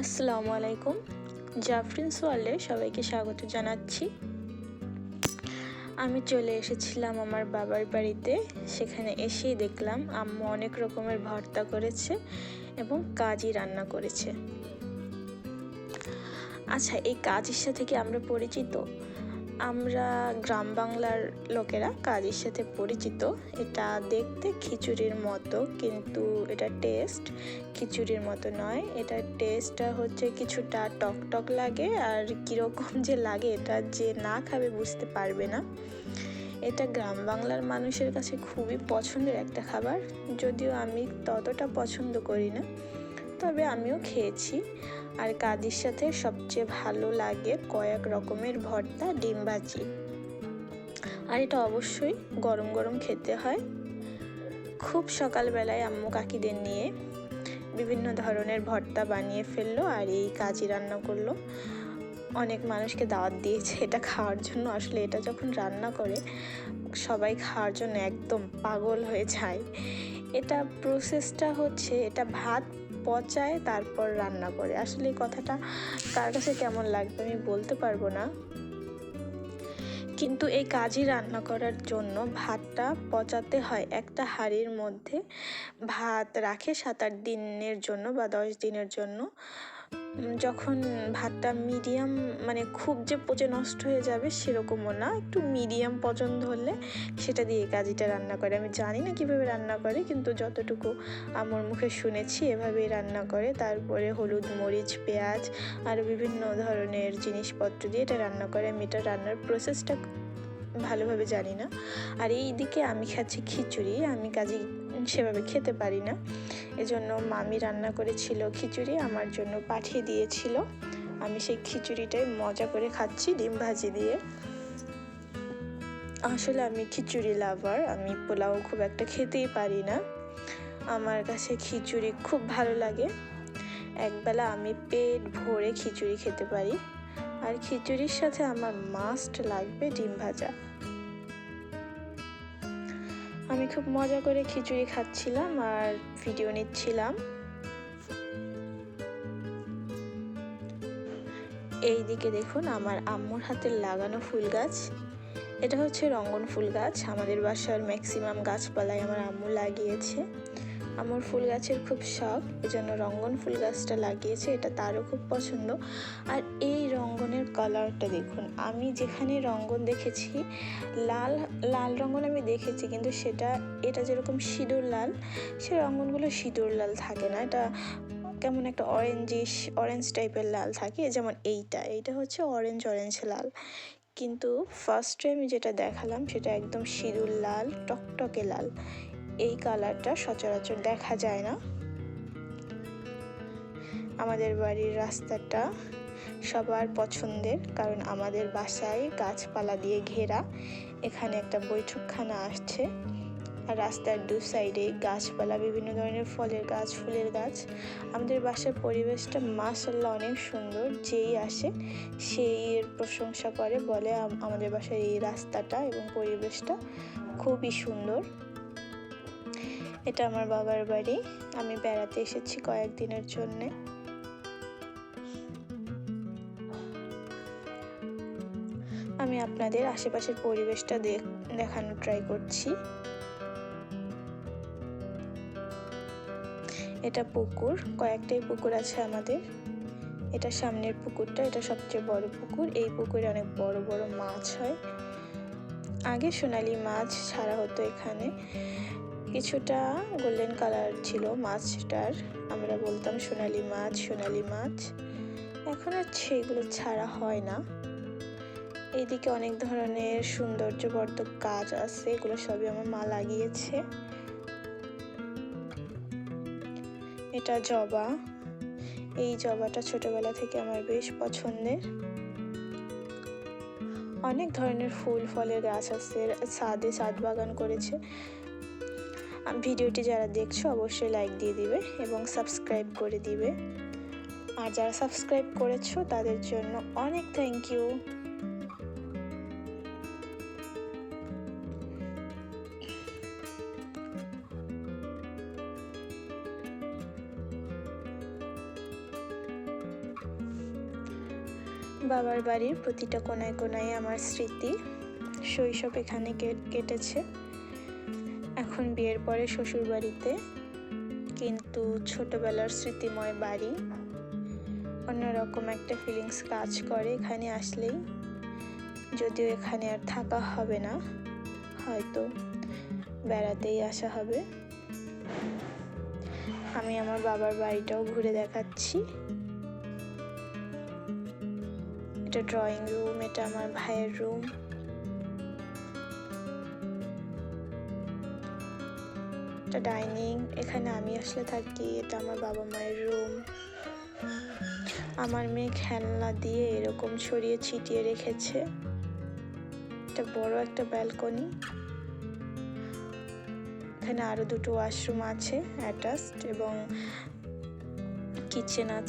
আসসালামু আলাইকুম। জাফরিন ওয়ার্ল্ডে সবাইকে স্বাগত জানাচ্ছি। আমি চলে এসেছিলাম আমার বাবার বাড়িতে। সেখানে এসেই দেখলাম আম্মু অনেক রকমের ভর্তা করেছে এবং কাজই রান্না করেছে। আচ্ছা এই কাজের সাথে কি আমরা পরিচিত? আমরা গ্রাম বাংলার লোকেরা কাজের সাথে পরিচিত। এটা দেখতে খিচুড়ির মতো, কিন্তু এটা টেস্ট খিচুড়ির মতো নয়। এটা টেস্টটা হচ্ছে কিছুটা টক টক লাগে, আর কীরকম যে লাগে এটা যে না খাবে বুঝতে পারবে না। এটা গ্রাম বাংলার মানুষের কাছে খুবই পছন্দের একটা খাবার, যদিও আমি ততটা পছন্দ করি না। তবে আমিও খেয়েছি। আর কাদির সাথে সবচেয়ে ভালো লাগে কয়েক রকমের ভর্তা, ডিম ভাজি। আর এটা অবশ্যই গরম গরম খেতে হয়। খুব সকালবেলায় আম্মু কাকিদের নিয়ে বিভিন্ন ধরনের ভর্তা বানিয়ে ফেলল আর এই কাজি রান্না করল। অনেক মানুষকে দাওয়াত দিয়েছে এটা খাওয়ার জন্য। আসলে এটা যখন রান্না করে, সবাই খাওয়ার জন্য একদম পাগল হয়ে যায়। এটা প্রসেসটা হচ্ছে, এটা ভাত পচায়, তারপর রান্না করে। আসলে এই কথাটা কার কাছে কেমন লাগবে আমি বলতে পারব না। কিন্তু এই কাজই রান্না করার জন্য ভাতটা পচাতে হয় একটা হাঁড়ির মধ্যে। ভাত রাখে সাত আট দিনের জন্য বা দশ দিনের জন্য। যখন ভাতটা মিডিয়াম মানে খুব যে পচে নষ্ট হয়ে যাবে সেরকমও না। একটু মিডিয়াম পছন্দ হলে সেটা দিয়ে কাজিটা রান্না করে। আমি জানি না কীভাবে রান্না করে, কিন্তু যতটুকু আমার মুখে শুনেছি এভাবেই রান্না করে। তারপরে হলুদ মরিচ, পেঁয়াজ আর বিভিন্ন ধরনের জিনিসপত্র দিয়ে এটা রান্না করে। আমি এটা রান্নার প্রসেসটা ভালোভাবে জানি না। আর এই দিকে আমি খাচ্ছি খিচুড়ি। আমি কাজে সেভাবে খেতে পারি না। এজন্য মামি রান্না করেছিল খিচুড়ি, আমার জন্য পাঠিয়ে দিয়েছিল। আমি সেই খিচুড়িটাই মজা করে খাচ্ছি ডিম ভাজি দিয়ে। আসলে আমি খিচুড়ি লাভার আমি পোলাও খুব একটা খেতেই পারি না। আমার কাছে খিচুড়ি খুব ভালো লাগে। একবেলা আমি পেট ভরে খিচুড়ি খেতে পারি। আর খিচুড়ির সাথে আমার মাস্ট লাগবে ডিম ভাজা। আমি খুব মজা করে খিচুড়ি খাচ্ছিলাম আর ভিডিও নিচ্ছিলাম। এই দিকে দেখুন আমার আম্মুর হাতের লাগানো ফুল গাছ। এটা হচ্ছে রঙ্গন ফুল গাছ। আমাদের বাসার ম্যাক্সিমাম গাছপালায় আমার আম্মু লাগিয়েছে। আমার ফুল গাছের খুব শখ, এজন্য রঙ্গন ফুল গাছটা লাগিয়েছে, এটা তারও খুব পছন্দ। আর এই রঙ্গনের কালারটা দেখুন, আমি যেখানে রঙ্গন দেখেছি, লাল লাল রঙ্গন আমি দেখেছি, কিন্তু সেটা, এটা যেরকম সিঁদুর লাল, সে রঙ্গনগুলো সিঁদুর লাল থাকে না, এটা কেমন একটা অরেঞ্জিশ অরেঞ্জ টাইপের লাল থাকে, যেমন এইটা এইটা হচ্ছে অরেঞ্জ অরেঞ্জ লাল। কিন্তু ফার্স্টে আমি যেটা দেখালাম, সেটা একদম সিঁদুর লাল, টকটকে লাল। এই কালারটা সচরাচর দেখা যায় না। আমাদের বাড়ির রাস্তাটা সবার পছন্দের, কারণ আমাদের বাসায় গাছপালা দিয়ে ঘেরা। এখানে একটা বৈঠকখানা আসছে। আর রাস্তার দু সাইডে গাছপালা, বিভিন্ন ধরনের ফলের গাছ, ফুলের গাছ। আমাদের বাসার পরিবেশটা মাসাল্লাহ অনেক সুন্দর। যেই আসে সেই এর প্রশংসা করে, বলে আমাদের বাসার এই রাস্তাটা এবং পরিবেশটা খুবই সুন্দর। এটা আমার বাবার বাড়ি। আমি বেড়াতে এসেছি কয়েকদিনের জন্যে। আমি আপনাদের আশেপাশের পরিবেশটা দেখানোর ট্রাই করছি। এটা পুকুর, কয়েকটাই পুকুর আছে আমাদের। এটা সামনের পুকুরটা, এটা সবচেয়ে বড় পুকুর। এই পুকুরে অনেক বড় বড় মাছ হয়। আগে সোনালি মাছ ছাড়া হতো এখানে। কিছুটা গোল্ডেন কালার ছিল মাছটার। আমরা বলতাম সোনালি মাছ সোনালি মাছ। এখন আর সেগুলো ছাড়া হয় না। এইদিকে অনেক ধরনের সৌন্দর্যবর্ধক কাজ আছে, এগুলো সবই আমার মা লাগিয়েছে। এটা জবা। এই জবাটা ছোটবেলা থেকে আমার বেশ পছন্দের। অনেক ধরনের ফুল, ফলের গাছ আছে ছাদে ছাদ বাগান করেছে। ভিডিওটি যারা দেখছ অবশ্যই লাইক দিয়ে দিবে এবং সাবস্ক্রাইব করে দিবে। আর যারা সাবস্ক্রাইব করেছ, তাদের জন্য অনেক থ্যাংক ইউ বাবার বাড়ির প্রতিটা কোনায় কোনায় আমার স্মৃতি শৈশব এখানে কেটেছে। এখন বিয়ের পরে শ্বশুর বাড়িতে কিন্তু ছোটবেলার স্মৃতিময় বাড়ি। অন্যরকম একটা ফিলিংস কাজ করে এখানে আসলেই। যদিও এখানে আর থাকা হবে না, হয়তো বেড়াতেই আসা হবে। আমি আমার বাবার বাড়িটাও ঘুরে দেখাচ্ছি। এটা ড্রয়িং রুম এটা আমার ভাইয়ের রুম এটা ডাইনিং এখানে আমি আসলে থাকি, এটা আমার বাবা মায়ের রুম আমার মেয়ে খেলনা দিয়ে এরকম ছড়িয়ে ছিটিয়ে রেখেছে। এটা বড় একটা ব্যালকনি এখানে আরও দুটো ওয়াশরুম আছে অ্যাটাচড এবং কিচেন আছে।